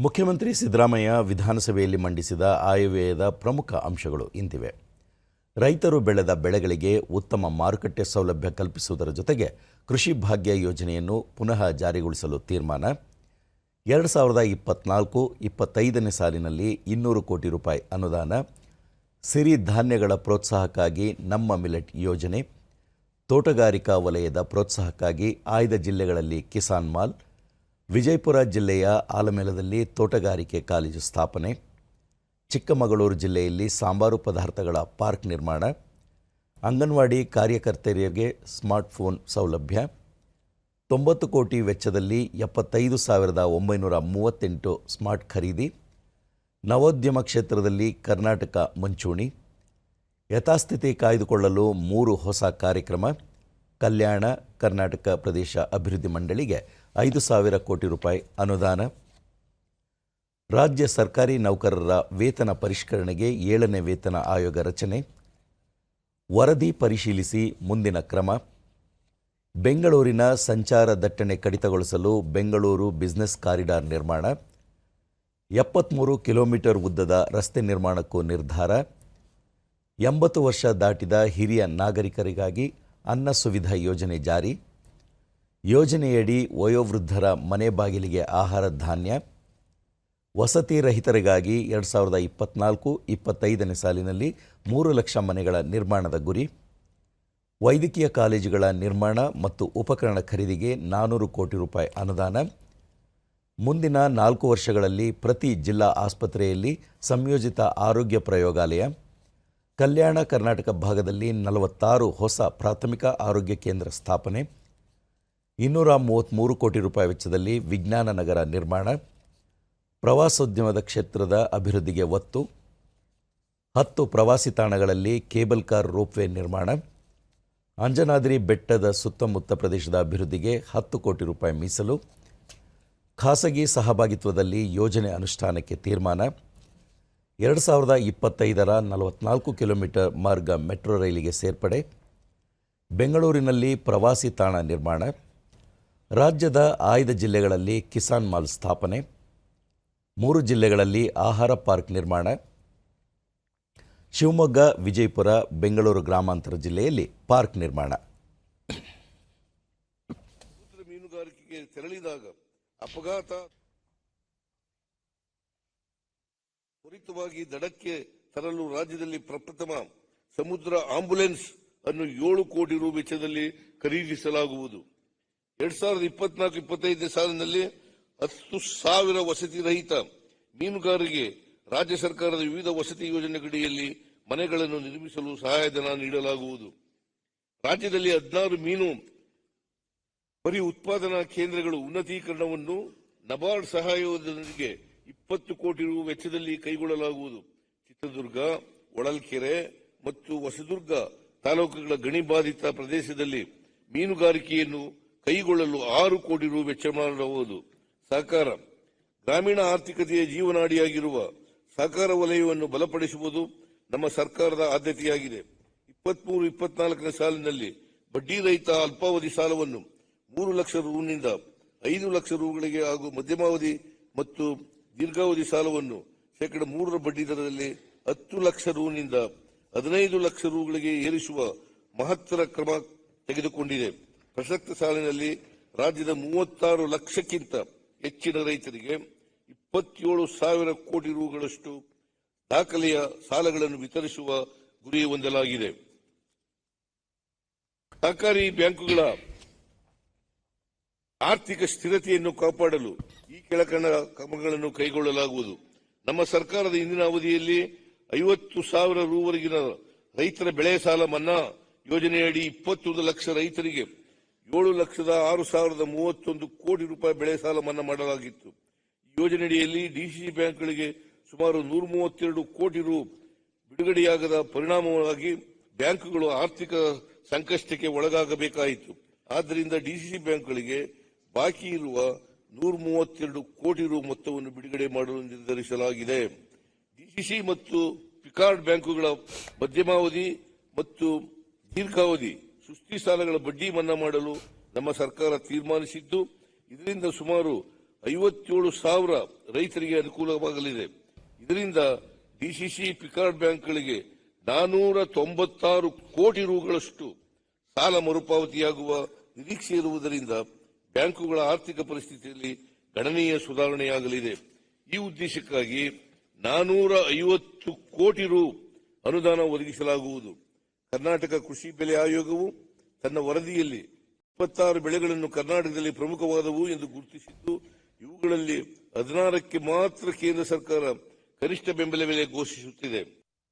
ಮುಖ್ಯಮಂತ್ರಿ ಸಿದ್ದರಾಮಯ್ಯ ವಿಧಾನಸಭೆಯಲ್ಲಿ ಮಂಡಿಸಿದ ಆಯವ್ಯಯದ ಪ್ರಮುಖ ಅಂಶಗಳು ಇಂತಿವೆ. ರೈತರು ಬೆಳೆದ ಬೆಳೆಗಳಿಗೆ ಉತ್ತಮ ಮಾರುಕಟ್ಟೆ ಸೌಲಭ್ಯ ಕಲ್ಪಿಸುವುದರ ಜೊತೆಗೆ ಕೃಷಿ ಭಾಗ್ಯ ಯೋಜನೆಯನ್ನು ಪುನಃ ಜಾರಿಗೊಳಿಸಲು ತೀರ್ಮಾನ. ಎರಡು ಸಾವಿರದ ಇಪ್ಪತ್ನಾಲ್ಕು ಇಪ್ಪತ್ತೈದನೇ ಸಾಲಿನಲ್ಲಿ ಇನ್ನೂರು ಕೋಟಿ ರೂಪಾಯಿ ಅನುದಾನ. ಸಿರಿ ಧಾನ್ಯಗಳ ಪ್ರೋತ್ಸಾಹಕ್ಕಾಗಿ ನಮ್ಮ ಮಿಲೆಟ್ ಯೋಜನೆ. ತೋಟಗಾರಿಕಾ ವಲಯದ ಪ್ರೋತ್ಸಾಹಕ್ಕಾಗಿ ಆಯ್ದ ಜಿಲ್ಲೆಗಳಲ್ಲಿ ಕಿಸಾನ್ ಮಾಲ್. ವಿಜಯಪುರ ಜಿಲ್ಲೆಯ ಆಲಮೇಲದಲ್ಲಿ ತೋಟಗಾರಿಕೆ ಕಾಲೇಜು ಸ್ಥಾಪನೆ, ಚಿಕ್ಕಮಗಳೂರು ಜಿಲ್ಲೆಯಲ್ಲಿ ಸಾಂಬಾರು ಪದಾರ್ಥಗಳ ಪಾರ್ಕ್ ನಿರ್ಮಾಣ, ಅಂಗನವಾಡಿ ಕಾರ್ಯಕರ್ತೆಯರಿಗೆ ಸ್ಮಾರ್ಟ್ಫೋನ್ ಸೌಲಭ್ಯ, ತೊಂಬತ್ತು ಕೋಟಿ ವೆಚ್ಚದಲ್ಲಿ ಎಪ್ಪತ್ತೈದು ಸಾವಿರದ ಒಂಬೈನೂರ ಮೂವತ್ತೆಂಟು ಸ್ಮಾರ್ಟ್ ಖರೀದಿ, ನವೋದ್ಯಮ ಕ್ಷೇತ್ರದಲ್ಲಿ ಕರ್ನಾಟಕ ಮುಂಚೂಣಿ, ಯಥಾಸ್ಥಿತಿ ಕಾಯ್ದುಕೊಳ್ಳಲು ಮೂರು ಹೊಸ ಕಾರ್ಯಕ್ರಮ, ಕಲ್ಯಾಣ ಕರ್ನಾಟಕ ಪ್ರದೇಶ ಅಭಿವೃದ್ಧಿ ಮಂಡಳಿಗೆ ಐದು ಸಾವಿರ ಕೋಟಿ ರೂಪಾಯಿ ಅನುದಾನ. ರಾಜ್ಯ ಸರ್ಕಾರಿ ನೌಕರರ ವೇತನ ಪರಿಷ್ಕರಣೆಗೆ ಏಳನೇ ವೇತನ ಆಯೋಗ ರಚನೆ. ವರದಿ ಪರಿಶೀಲಿಸಿ ಮುಂದಿನ ಕ್ರಮ. ಬೆಂಗಳೂರಿನ ಸಂಚಾರ ದಟ್ಟಣೆ ಕಡಿತಗೊಳಿಸಲು ಬೆಂಗಳೂರು ಬಿಸ್ನೆಸ್ ಕಾರಿಡಾರ್ ನಿರ್ಮಾಣ. ಎಪ್ಪತ್ತ್ಮೂರು ಕಿಲೋಮೀಟರ್ ಉದ್ದದ ರಸ್ತೆ ನಿರ್ಮಾಣಕ್ಕೂ ನಿರ್ಧಾರ. ಎಂಬತ್ತು ವರ್ಷ ದಾಟಿದ ಹಿರಿಯ ನಾಗರಿಕರಿಗಾಗಿ ಅನ್ನ ಸುವಿಧಾ ಯೋಜನೆ ಜಾರಿ. ಯೋಜನೆಯಡಿ ವಯೋವೃದ್ಧರ ಮನೆ ಬಾಗಿಲಿಗೆ ಆಹಾರ ಧಾನ್ಯ, ವಸತಿ ರಹಿತರಿಗಾಗಿ ಎರಡು ಸಾವಿರದ ಇಪ್ಪತ್ನಾಲ್ಕು ಇಪ್ಪತ್ತೈದನೇ ಸಾಲಿನಲ್ಲಿ ಮೂರು ಲಕ್ಷ ಮನೆಗಳ ನಿರ್ಮಾಣದ ಗುರಿ, ವೈದ್ಯಕೀಯ ಕಾಲೇಜುಗಳ ನಿರ್ಮಾಣ ಮತ್ತು ಉಪಕರಣ ಖರೀದಿಗೆ ನಾನ್ನೂರು ಕೋಟಿ ರೂಪಾಯಿ ಅನುದಾನ, ಮುಂದಿನ ನಾಲ್ಕು ವರ್ಷಗಳಲ್ಲಿ ಪ್ರತಿ ಜಿಲ್ಲಾ ಆಸ್ಪತ್ರೆಯಲ್ಲಿ ಸಂಯೋಜಿತ ಆರೋಗ್ಯ ಪ್ರಯೋಗಾಲಯ, ಕಲ್ಯಾಣ ಕರ್ನಾಟಕ ಭಾಗದಲ್ಲಿ ನಲವತ್ತಾರು ಹೊಸ ಪ್ರಾಥಮಿಕ ಆರೋಗ್ಯ ಕೇಂದ್ರ ಸ್ಥಾಪನೆ ಇನ್ನೂರ ಮೂವತ್ತ್ಮೂರು ಕೋಟಿ ರೂಪಾಯಿ ವೆಚ್ಚದಲ್ಲಿ ವಿಜ್ಞಾನ ನಗರ ನಿರ್ಮಾಣ, ಪ್ರವಾಸೋದ್ಯಮದ ಕ್ಷೇತ್ರದ ಅಭಿವೃದ್ಧಿಗೆ ಒತ್ತು, ಹತ್ತು ಪ್ರವಾಸಿ ತಾಣಗಳಲ್ಲಿ ಕೇಬಲ್ ಕಾರ್ ರೋಪ್ವೇ ನಿರ್ಮಾಣ, ಅಂಜನಾದ್ರಿ ಬೆಟ್ಟದ ಸುತ್ತಮುತ್ತ ಪ್ರದೇಶದ ಅಭಿವೃದ್ಧಿಗೆ ಹತ್ತು ಕೋಟಿ ರೂಪಾಯಿ ಮೀಸಲು, ಖಾಸಗಿ ಸಹಭಾಗಿತ್ವದಲ್ಲಿ ಯೋಜನೆ ಅನುಷ್ಠಾನಕ್ಕೆ ತೀರ್ಮಾನ, ಎರಡು ಸಾವಿರದ ಇಪ್ಪತ್ತೈದರ ನಲವತ್ನಾಲ್ಕು ಕಿಲೋಮೀಟರ್ ಮಾರ್ಗ ಮೆಟ್ರೋ ರೈಲಿಗೆ ಸೇರ್ಪಡೆ, ಬೆಂಗಳೂರಿನಲ್ಲಿ ಪ್ರವಾಸಿ ತಾಣ ನಿರ್ಮಾಣ ರಾಜ್ಯದ ಆಯ್ದ ಜಿಲ್ಲೆಗಳಲ್ಲಿ ಕಿಸಾನ್ ಮಾಲ್ ಸ್ಥಾಪನೆ, ಮೂರು ಜಿಲ್ಲೆಗಳಲ್ಲಿ ಆಹಾರ ಪಾರ್ಕ್ ನಿರ್ಮಾಣ, ಶಿವಮೊಗ್ಗ, ವಿಜಯಪುರ, ಬೆಂಗಳೂರು ಗ್ರಾಮಾಂತರ ಜಿಲ್ಲೆಯಲ್ಲಿ ಪಾರ್ಕ್ ನಿರ್ಮಾಣ. ಮೀನುಗಾರಿಕೆಗೆ ತೆರಳಿದಾಗ ಅಪಘಾತ ತ್ವರಿತವಾಗಿ ದಡಕ್ಕೆ ತರಲು ರಾಜ್ಯದಲ್ಲಿ ಪ್ರಪ್ರಥಮ ಸಮುದ್ರ ಆಂಬುಲೆನ್ಸ್ ಅನ್ನು ಏಳು ಕೋಟಿ ರು ವೆಚ್ಚದಲ್ಲಿ ಖರೀದಿಸಲಾಗುವುದು. ಎರಡ್ ಸಾವಿರದ ಇಪ್ಪತ್ನಾಲ್ಕು, ಇಪ್ಪತ್ತೈದನೇ ಸಾಲಿನಲ್ಲಿ ಹತ್ತು ಸಾವಿರ ವಸತಿ ರಹಿತ ಮೀನುಗಾರರಿಗೆ ರಾಜ್ಯ ಸರ್ಕಾರದ ವಿವಿಧ ವಸತಿ ಯೋಜನೆಗಳಡಿಯಲ್ಲಿ ಮನೆಗಳನ್ನು ನಿರ್ಮಿಸಲು ಸಹಾಯಧನ ನೀಡಲಾಗುವುದು. ರಾಜ್ಯದಲ್ಲಿ ಹದಿನಾರು ಮೀನು ಬರಿ ಉತ್ಪಾದನಾ ಕೇಂದ್ರಗಳು ಉನ್ನತೀಕರಣವನ್ನು ನಬಾರ್ಡ್ ಸಹಾಯದೊಂದಿಗೆ ಇಪ್ಪತ್ತು ಕೋಟಿ ರು ವೆಚ್ಚದಲ್ಲಿ ಕೈಗೊಳ್ಳಲಾಗುವುದು. ಚಿತ್ರದುರ್ಗ, ಒಳಲ್ಕೆರೆ ಮತ್ತು ಹೊಸದುರ್ಗ ತಾಲೂಕುಗಳ ಗಣಿ ಬಾಧಿತ ಪ್ರದೇಶದಲ್ಲಿ ಮೀನುಗಾರಿಕೆಯನ್ನು ಕೈಗೊಳ್ಳಲು ಆರು ಕೋಟಿ ರು ವೆಚ್ಚ ಮಾಡಬಹುದು ಸಹಕಾರ. ಗ್ರಾಮೀಣ ಆರ್ಥಿಕತೆಯ ಜೀವನಾಡಿಯಾಗಿರುವ ಸಹಕಾರ ವಲಯವನ್ನು ಬಲಪಡಿಸುವುದು ನಮ್ಮ ಸರ್ಕಾರದ ಆದ್ಯತೆಯಾಗಿದೆ. ಇಪ್ಪತ್ಮೂರು, ಇಪ್ಪತ್ನಾಲ್ಕನೇ ಸಾಲಿನಲ್ಲಿ ಬಡ್ಡಿ ರಹಿತ ಅಲ್ಪಾವಧಿ ಸಾಲವನ್ನು ಮೂರು ಲಕ್ಷ ರೂನಿಂದ ಐದು ಲಕ್ಷ ರೂಗಳಿಗೆ ಹಾಗೂ ಮಧ್ಯಮಾವಧಿ ಮತ್ತು ದೀರ್ಘಾವಧಿ ಸಾಲವನ್ನು ಶೇಕಡ ಮೂರರ ಬಡ್ಡಿ ದರದಲ್ಲಿ ಹತ್ತು ಲಕ್ಷ ರೂನಿಂದ ಹದಿನೈದು ಲಕ್ಷ ರೂಗಳಿಗೆ ಏರಿಸುವ ಮಹತ್ತರ ಕ್ರಮ ತೆಗೆದುಕೊಂಡಿದೆ. ಪ್ರಸಕ್ತ ಸಾಲಿನಲ್ಲಿ ರಾಜ್ಯದ ಮೂವತ್ತಾರು ಲಕ್ಷಕ್ಕಿಂತ ಹೆಚ್ಚಿನ ರೈತರಿಗೆ ಇಪ್ಪತ್ತೇಳು ಸಾವಿರ ಕೋಟಿ ರೂಗಳಷ್ಟು ದಾಖಲೆಯ ಸಾಲಗಳನ್ನು ವಿತರಿಸುವ ಗುರಿ ಹೊಂದಲಾಗಿದೆ. ಸಹಕಾರಿ ಬ್ಯಾಂಕುಗಳ ಆರ್ಥಿಕ ಸ್ಥಿರತೆಯನ್ನು ಕಾಪಾಡಲು ಈ ಕೆಳಕಂಡ ಕ್ರಮಗಳನ್ನು ಕೈಗೊಳ್ಳಲಾಗುವುದು. ನಮ್ಮ ಸರ್ಕಾರದ ಇಂದಿನ ಅವಧಿಯಲ್ಲಿ ಐವತ್ತು ಸಾವಿರ ರೂವರೆಗಿನ ರೈತರ ಬೆಳೆ ಸಾಲ ಮನ್ನಾ ಯೋಜನೆಯಡಿ ಇಪ್ಪತ್ತೊಂದು ಲಕ್ಷ ರೈತರಿಗೆ ಏಳು ಲಕ್ಷದ ಆರು ಸಾವಿರದ ಮೂವತ್ತೊಂದು ಕೋಟಿ ರೂಪಾಯಿ ಬೆಳೆ ಸಾಲ ಮನ್ನಾ ಮಾಡಲಾಗಿತ್ತು. ಯೋಜನೆಯಡಿಯಲ್ಲಿ ಡಿಸಿಸಿ ಬ್ಯಾಂಕ್ಗಳಿಗೆ ಸುಮಾರು ನೂರ ಮೂವತ್ತೆರಡು ಕೋಟಿ ರು ಬಿಡುಗಡೆಯಾಗದ ಪರಿಣಾಮವಾಗಿ ಬ್ಯಾಂಕುಗಳು ಆರ್ಥಿಕ ಸಂಕಷ್ಟಕ್ಕೆ ಒಳಗಾಗಬೇಕಾಯಿತು. ಆದ್ದರಿಂದ ಡಿಸಿಸಿ ಬ್ಯಾಂಕ್ಗಳಿಗೆ ಬಾಕಿ ಇರುವ ನೂರ ಮೂವತ್ತೆರಡು ಕೋಟಿ ರು ಮೊತ್ತವನ್ನು ಬಿಡುಗಡೆ ಮಾಡಲು ನಿರ್ಧರಿಸಲಾಗಿದೆ. ಡಿಸಿಸಿ ಮತ್ತು ಪಿಕಾರ್ಡ್ ಬ್ಯಾಂಕುಗಳ ಮಧ್ಯಮಾವಧಿ ಮತ್ತು ದೀರ್ಘಾವಧಿ ಸುಸ್ತಿ ಸಾಲಗಳ ಬಡ್ಡಿ ಮನ್ನಾ ಮಾಡಲು ನಮ್ಮ ಸರ್ಕಾರ ತೀರ್ಮಾನಿಸಿದ್ದು, ಇದರಿಂದ ಸುಮಾರು ಐವತ್ತೇಳು ಸಾವಿರ ರೈತರಿಗೆ ಅನುಕೂಲವಾಗಲಿದೆ. ಇದರಿಂದ ಡಿಸಿಸಿ ಪಿಕಾರ್ಡ್ ಬ್ಯಾಂಕ್ಗಳಿಗೆ ನಾನೂರ ತೊಂಬತ್ತಾರು ಕೋಟಿ ರೂಗಳಷ್ಟು ಸಾಲ ಮರುಪಾವತಿಯಾಗುವ ನಿರೀಕ್ಷೆ ಇರುವುದರಿಂದ ಬ್ಯಾಂಕುಗಳ ಆರ್ಥಿಕ ಪರಿಸ್ಥಿತಿಯಲ್ಲಿ ಗಣನೀಯ ಸುಧಾರಣೆಯಾಗಲಿದೆ. ಈ ಉದ್ದೇಶಕ್ಕಾಗಿ ನಾನೂರ ಐವತ್ತು ಕೋಟಿ ರೂ ಅನುದಾನ ಒದಗಿಸಲಾಗುವುದು. ಕರ್ನಾಟಕ ಕೃಷಿ ಬೆಲೆ ಆಯೋಗವು ತನ್ನ ವರದಿಯಲ್ಲಿ ಇಪ್ಪತ್ತಾರು ಬೆಳೆಗಳನ್ನು ಕರ್ನಾಟಕದಲ್ಲಿ ಪ್ರಮುಖವಾದವು ಎಂದು ಗುರುತಿಸಿದ್ದು, ಇವುಗಳಲ್ಲಿ ಹದಿನಾರಕ್ಕೆ ಮಾತ್ರ ಕೇಂದ್ರ ಸರ್ಕಾರ ಕನಿಷ್ಠ ಬೆಂಬಲ ಬೆಲೆ ಘೋಷಿಸುತ್ತಿದೆ.